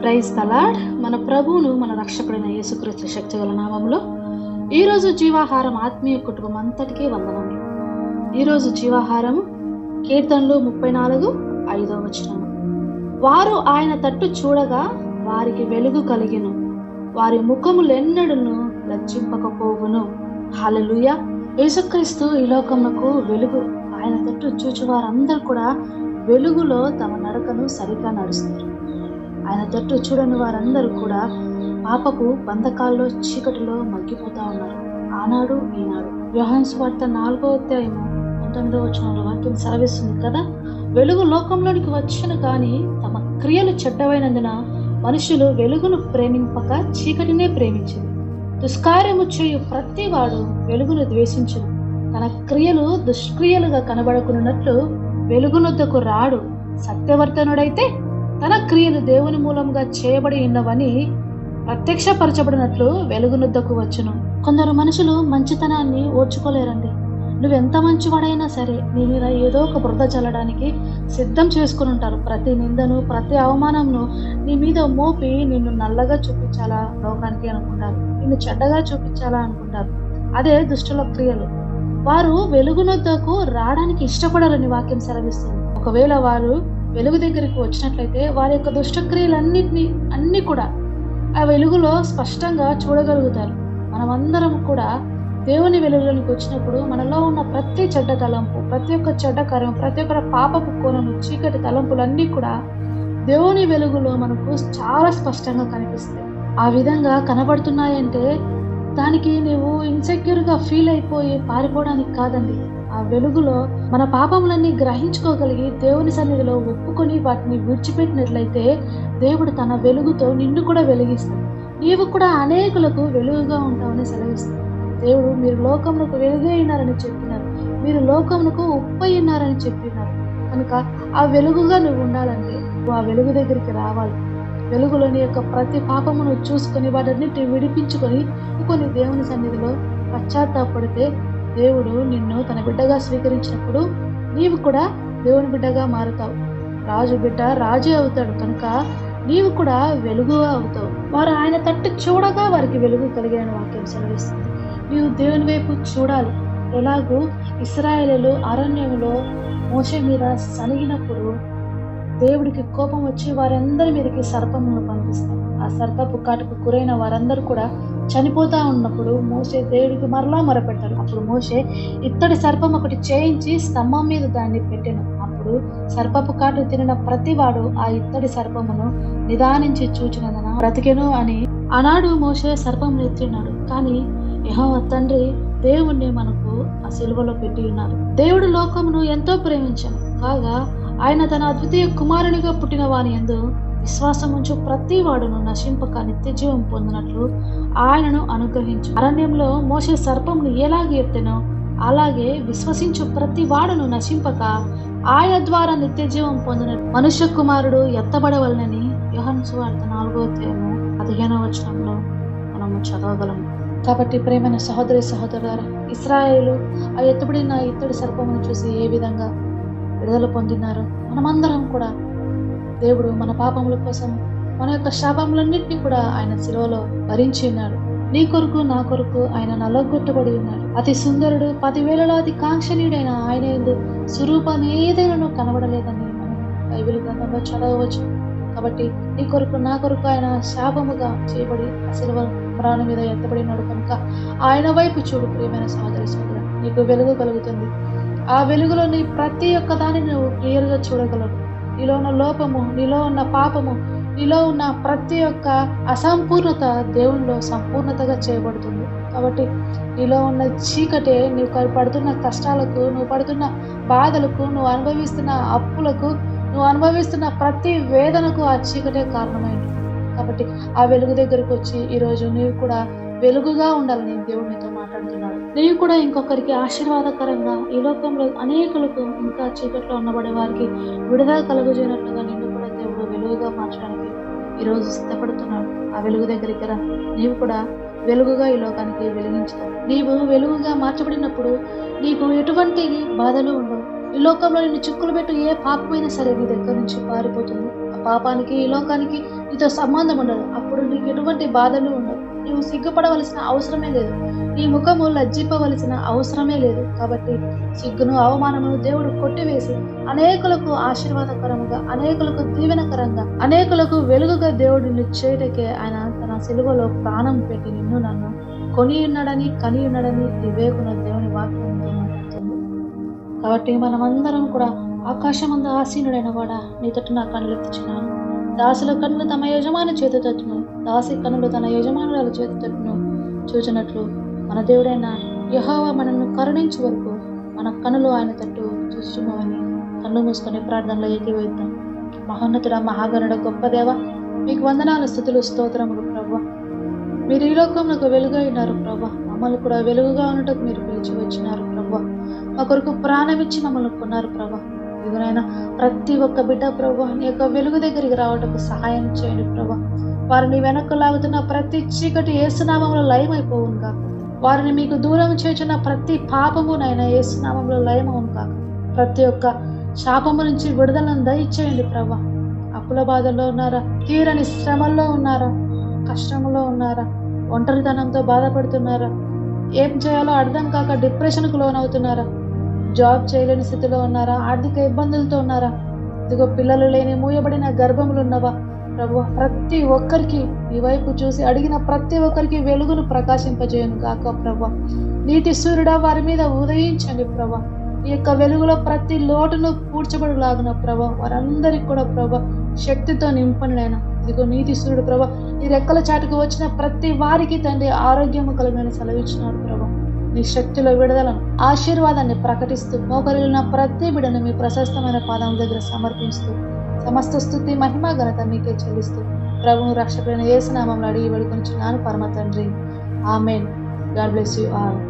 Praise తలాడ్ మన ప్రభువును మన రక్షకుడైన యేసుక్రీస్తు శక్తి గల నామంలో ఈరోజు జీవాహారం ఆత్మీయ కుటుంబం అంతటికీ వందనములు ఈరోజు జీవాహారం కీర్తనలు ముప్పై నాలుగు ఐదో వచనము వారు ఆయన తట్టు చూడగా వారికి వెలుగు కలిగిను. వారి ముఖములెన్నడను లజ్జింపకపోవును హల్లెలూయ! యేసుక్రీస్తు ఈ లోకమునకు వెలుగు ఆయన తట్టు చూచి వారందరూ కూడా వెలుగులో తమ నడకను సరిగ్గా నడుస్తారు. ఆయన తట్టు చూడని వారందరూ కూడా పాపపు బంధకాల్లో చీకటిలో మగ్గిపోతా ఉన్నారు. ఆనాడు ఈనాడు. యోహాన్స్ వార్త నాలుగో అధ్యాయము పంతొమ్మిదో వచ్చిన వాక్యం సెలవిస్తుంది కదా? వెలుగు లోకంలోనికి వచ్చిన కానీ తమ క్రియలు చెడ్డవైనందున మనుషులు వెలుగును ప్రేమింపక చీకటినే ప్రేమించింది దుష్కార్యము చేయు ప్రతివాడు వెలుగును ద్వేషించును. తన క్రియలు దుష్క్రియలుగా కనబడకున్నట్లు వెలుగునొద్దకు రాడు. సత్యవర్తనుడైతే తన క్రియలు దేవుని మూలంగా చేయబడి ఉన్నవని ప్రత్యక్షపరచబడినట్లు వెలుగునుద్దకు వచ్చును. కొందరు మనుషులు మంచితనాన్ని ఓర్చుకోలేరండి. నువ్వెంత మంచివాడైనా సరే నీ మీద ఏదో ఒక బురద చల్లడానికి సిద్ధం చేసుకుని ఉంటారు ప్రతి నిందను ప్రతి అవమానంను నీ మీద మోపి నిన్ను నల్లగా చూపించాలా లోకానికి అనుకుంటారు. నిన్ను చెడ్డగా చూపించాలా అనుకుంటారు. అదే దుష్టుల క్రియలు. వారు వెలుగునొద్దకు రావడానికి ఇష్టపడరని వాక్యం సెలవిస్తుంది. ఒకవేళ వారు వెలుగు దగ్గరికి వచ్చినట్లయితే వారి యొక్క దుష్టక్రియలన్నింటినీ అన్నీ కూడా ఆ వెలుగులో స్పష్టంగా చూడగలుగుతారు. మనమందరం కూడా దేవుని వెలుగులోనికి వచ్చినప్పుడు మనలో ఉన్న ప్రతి చెడ్డ తలంపు ప్రతి ఒక్క చెడ్డ కరం ప్రతి ఒక్క పాపపు కోణము చీకటి తలంపులన్నీ కూడా దేవుని వెలుగులో మనకు చాలా స్పష్టంగా కనిపిస్తాయి. ఆ విధంగా కనబడుతున్నాయంటే దానికి నువ్వు ఇన్సెక్యూర్గా ఫీల్ అయిపోయి పారిపోవడానికి కాదండి. ఆ వెలుగులో మన పాపములన్నీ గ్రహించుకోగలిగి దేవుని సన్నిధిలో ఒప్పుకొని వాటిని విడిచిపెట్టినట్లయితే దేవుడు తన వెలుగుతో నిన్ను కూడా వెలిగిస్తాడు. నీవు కూడా అనేకులకు వెలుగుగా ఉంటావని సెలవిస్తాడు. దేవుడు మీరు లోకములకు వెలుగే అయినారని చెప్పినారు. మీరు లోకములకు ఉప్పై ఉన్నారని చెప్పినారు. కనుక ఆ వెలుగుగా నువ్వు ఉండాలంటే నువ్వు ఆ వెలుగు దగ్గరికి రావాలి. వెలుగులోని యొక్క ప్రతి పాపమును చూసుకొని వాటన్నిటిని విడిపించుకొని కొన్ని దేవుని సన్నిధిలో పశ్చాత్తాపడితే దేవుడు నిన్ను తన బిడ్డగా స్వీకరించినప్పుడు నీవు కూడా దేవుని బిడ్డగా మారుతావు. రాజు బిడ్డ రాజే అవుతాడు కనుక నీవు కూడా వెలుగు అవుతావు. వారు ఆయన తట్టు చూడగా వారికి వెలుగు కలిగిన వాక్యం సెలవిస్తుంది. నీవు దేవుని వైపు చూడాలి. ఎలాగూ ఇస్రాయేలు అరణ్యంలో మోస మీద సనిగినప్పుడు దేవుడికి కోపం వచ్చి వారందరి మీదకి సర్పమును పంపిస్తారు ఆ సర్పపు కాటుకు గురైన వారందరూ కూడా చనిపోతా ఉన్నప్పుడు మోసే దేవుడికి మరలా మొరపెట్టారు అప్పుడు మోసే ఇత్తడి సర్పం ఒకటి చేయించి స్తంభం మీద దాన్ని పెట్టాను. అప్పుడు సర్పపు కాటు తినిన ప్రతివాడు ఆ ఇత్తడి సర్పమును నిదానించి చూచినందున బ్రతికెను అని ఆనాడు మోసే సర్పం ఎత్తినాడు కానీ యహో తండ్రి దేవుణ్ణి మనకు ఆ సిలువలో పెట్టి ఉన్నారు. దేవుడు లోకమును ఎంతో ప్రేమించాను కాగా ఆయన తన అద్వితీయ కుమారునిగా పుట్టిన వాని ఎందు విశ్వాసం ఉంచు ప్రతి వాడును నశింపక నిత్య జీవం పొందినట్లు ఆయనను అనుగ్రహించు. అరణ్యంలో మోసే సర్పమును ఎలాగ ఎత్తెనో అలాగే విశ్వసించు ప్రతి వాడును నశింపక ఆయన ద్వారా నిత్య జీవం పొందిన మనుష్య కుమారుడు ఎత్తబడవలనని యోహన్ సువార్త నాలుగో తేము పదిహేనవ వచనంలో మనము చదవగలము. కాబట్టి ప్రేమైన సహోదరి సహోదరు ఇస్రాయేలు ఆ ఎత్తుబడిన ఇత్తడి సర్పమును చూసి ఏ విధంగా విడుదల పొందినారు. మనమందరం కూడా దేవుడు మన పాపముల కోసం మన యొక్క శాపములన్నింటినీ కూడా ఆయన శిలువలో భరించి ఉన్నాడు. నీ కొరకు నా కొరకు ఆయన నలగొట్టబడి ఉన్నాడు. అతి సుందరుడు పదివేలలో అతి కాంక్షణీయుడైన ఆయన ఎందు స్వరూపం ఏదైనా కనబడలేదని మనం బైబిల్ గ్రంథంలో చదవవచ్చు. కాబట్టి నీ కొరకు నా కొరకు ఆయన శాపముగా చేయబడి ఆ శిలువ ప్రాణం మీద ఎత్తబడినాడు కనుక ఆయన వైపు చూడు ప్రియమైన సహోదరి సోదరు నీకు వెలుగు కలుగుతుంది. ఆ వెలుగులో నీ ప్రతి ఒక్క దాన్ని నువ్వు క్లియర్గా చూడగలవు. నీలో ఉన్న లోపము నీలో ఉన్న పాపము నీలో ఉన్న ప్రతి ఒక్క అసంపూర్ణత దేవునిలో సంపూర్ణతగా చేయబడుతుంది. కాబట్టి నీలో ఉన్న చీకటే నువ్వు పడుతున్న కష్టాలకు నువ్వు పడుతున్న బాధలకు నువ్వు అనుభవిస్తున్న అప్పులకు నువ్వు అనుభవిస్తున్న ప్రతి వేదనకు ఆ చీకటే కారణమైంది. కాబట్టి ఆ వెలుగు దగ్గరకు వచ్చి ఈరోజు నీవు కూడా వెలుగుగా ఉండాలని దేవుడితో మాట మాట్లాడుతున్నాడు నీవు కూడా ఇంకొకరికి ఆశీర్వాదకరంగా ఈ లోకంలో అనేకులకు ఇంకా చీకట్లో ఉన్నబడే వారికి విడుదల కలుగజేయనట్లుగా నిన్ను కూడా దేవుడు వెలుగుగా మార్చడానికి ఈరోజు సిద్ధపడుతున్నాడు. ఆ వెలుగు దగ్గరికి రా. నీవు కూడా వెలుగుగా ఈ లోకానికి వెలిగించుతావు నీవు వెలుగుగా మార్చబడినప్పుడు నీకు ఎటువంటి బాధలు ఉండవు. ఈ లోకంలో నిన్ను చిక్కులు పెట్టు ఏ పాపమైనా సరే నీ దగ్గర నుంచి పారిపోతుంది. ఆ పాపానికి ఈ లోకానికి నీతో సంబంధం ఉండదు. అప్పుడు నీకు ఎటువంటి బాధలు ఉండవు. నీవు సిగ్గుపడవలసిన అవసరమే లేదు. నీ ముఖము లజ్జిపవలసిన అవసరమే లేదు. కాబట్టి సిగ్గును అవమానమును దేవుడు కొట్టివేసి అనేకులకు ఆశీర్వాదకరముగా అనేకులకు దీవెనకరంగా అనేకులకు వెలుగుగా దేవుడు చేయటకే ఆయన తన సిలువలో ప్రాణం పెట్టి నిన్ను నన్ను కొని ఉన్నాడని కని ఉన్నాడని వివేకున దేవుని వాక్యం మాట్లాడుతుంది కాబట్టి మనమందరం కూడా ఆకాశమందు ఆసీనుడైన వాడా నీ తట్టు నా కళ్ళు ఎత్తుచున్నాను దాసుల కన్ను తమ యజమాని చేతితో దాసి కనులు తన యజమానుల చేతి తట్టును చూచినట్లు మన దేవుడైన యహోవ మనల్ని కరుణించే వరకు మన కనులు ఆయన తట్టు చూస్తున్నామని కళ్ళు మూసుకొని ప్రార్థనలో ఏకీవేద్దాం మహోన్నతుడ మహాగణుడ గొప్ప దేవ మీకు వందనాల స్థుతులు స్తోత్రములు ప్రభు. మీరు ఈ లోకంలో వెలుగై ఉన్నారు ప్రభా. మమ్మల్ని కూడా వెలుగుగా ఉండటం మీరు పిలిచి వచ్చినారు ప్రభా. మా కొరకు ప్రాణమిచ్చి మమ్మల్ని కొన్నారు ప్రభా. ఇదిగోనైనా ప్రతి ఒక్క బిడ్డ ప్రభా నీ యొక్క వెలుగు దగ్గరికి రావటకు సహాయం చేయండి ప్రభా. వారిని వెనక్కు లాగుతున్న ప్రతి చీకటి ఏసునామంలో లయమైపోవును కాక వారిని మీకు దూరం చేసిన ప్రతి పాపము నైనా ఏసునామంలో లయమవును కాక ప్రతి ఒక్క శాపము నుంచి విడుదలను దయచేయండి ప్రభా. అప్పుల బాధల్లో ఉన్నారా? తీరని శ్రమల్లో ఉన్నారా? కష్టంలో ఉన్నారా? ఒంటరితనంతో బాధపడుతున్నారా? ఏం చేయాలో అర్థం కాక డిప్రెషన్కు లోనవుతున్నారా? జాబ్ చేయలేని స్థితిలో ఉన్నారా? ఆర్థిక ఇబ్బందులతో ఉన్నారా? ఇదిగో పిల్లలు లేని మూయబడిన గర్భములు ఉన్నవా ప్రభు ప్రతి ఒక్కరికి ఈ వైపు చూసి అడిగిన ప్రతి ఒక్కరికి వెలుగును ప్రకాశింపజేయను కాక ప్రభు నీతి సూర్యుడా వారి మీద ఉదయించండి ప్రభా ఈ యొక్క వెలుగులో ప్రతి లోటును పూడ్చబడలాగిన ప్రభా వారందరికి కూడా ప్రభా శక్తితో నింపండి ఇదిగో నీతి సూర్యుడు ప్రభా ఈ రెక్కల చాటుకు వచ్చిన ప్రతి వారికి తండ్రి ఆరోగ్యము కలుగునని సెలవిచ్చినాడు ప్రభా నీ శక్తిలో విడుదలను. ఆశీర్వాదాన్ని ప్రకటిస్తూ మోకరిలిన ప్రతి బిడను మీ ప్రశస్తమైన పాదం దగ్గర సమర్పిస్తూ సమస్త స్థుతి మహిమ ఘనత మీకే చెల్లిస్తూ ప్రభువు రక్షకుడైన ఏసునామంలో అడిగి వేడుకొని పరమ తండ్రి. Amen. God bless you all.